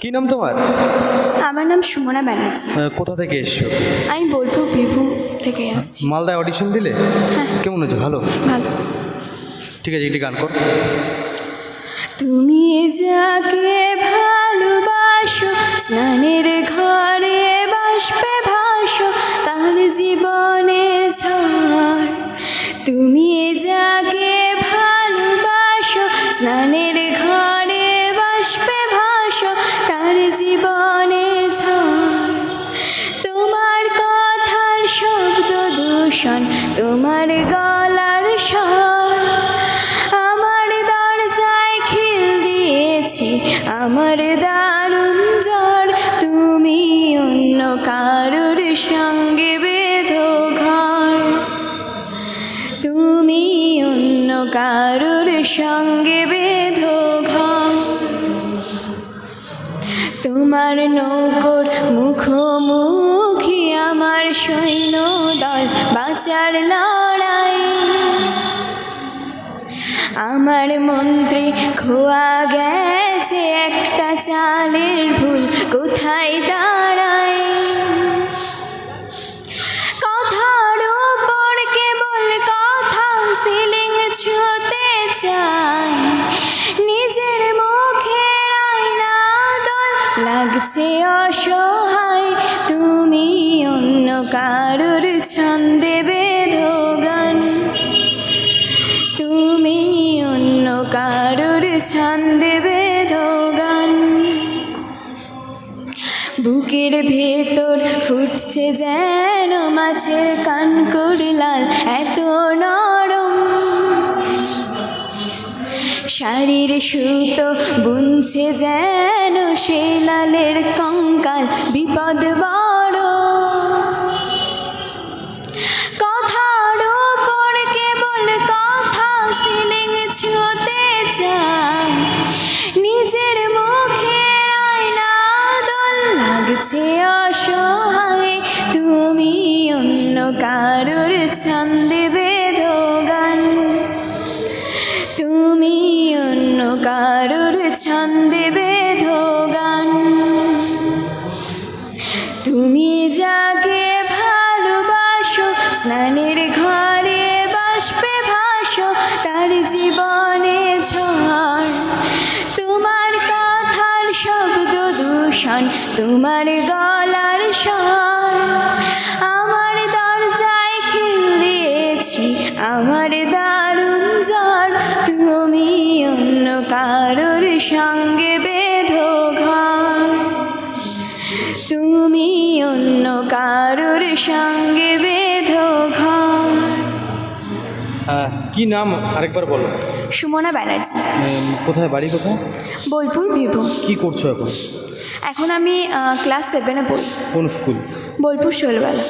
কি নাম তোমার? আমার নাম সুমনা ব্যানার্জি। কোথা থেকে এসছো? আমি বোলপুর বীরভূম থেকে আসছি। মালদায় অডিশন দিলে? কেমন হচ্ছে ভালো? ভালো। ঠিক আছে একটি গান কর। তুমি যাকে ভালোবাসো স্নানের গলার স্বর। আমার দরজায় খিল দিয়েছে, আমার দারুণ জ্বর। তুমি অন্য কারোর সঙ্গে বেঁধো ঘর। তুমি অন্য কারোর সঙ্গে বেঁধো ঘর। তোমার নৌকর মুখোমুখি আমার সৈন্য দল বাঁচার লড়াই আমার মন্ত্রী খোয়া গেছে একটা চালের ভুল। কোথায় দাঁড়ায়? কথার উপর কেবল কথা সিলিং ছুতে চাই। নিজের মুখের আয়না দল। লাগছে অসহায়, তুমি অন্য কারোর ছন্দে কারোর ছন্দে বেধো গান বুকের ভেতর ফুটছে যেন মাছের কানকুর লাল, এত নরম। শাড়ির সুতো বুনছে যেন সে লালের কঙ্কাল, বিপদ বড় লাগছে অসহায় তুমি অন্য কারোর ছন্দে তোমার গলার স্বর আমার দরজায় খিল দিয়েছি আমার দারুণ জ্বর। তুমি অন্য কারোর সঙ্গে বেধো ঘর। তুমি অন্য কারোর সঙ্গে বেধো ঘর। কি নাম? আরেকবার বলো। সুমনা ব্যানার্জি। কোথায় বাড়ি কোথায়? বোলপুর বীরভূম। কি করছ এখন? এখন আমি ক্লাস সেভেনে পড়ি। কোন স্কুল বোলপুর শোলবেলা।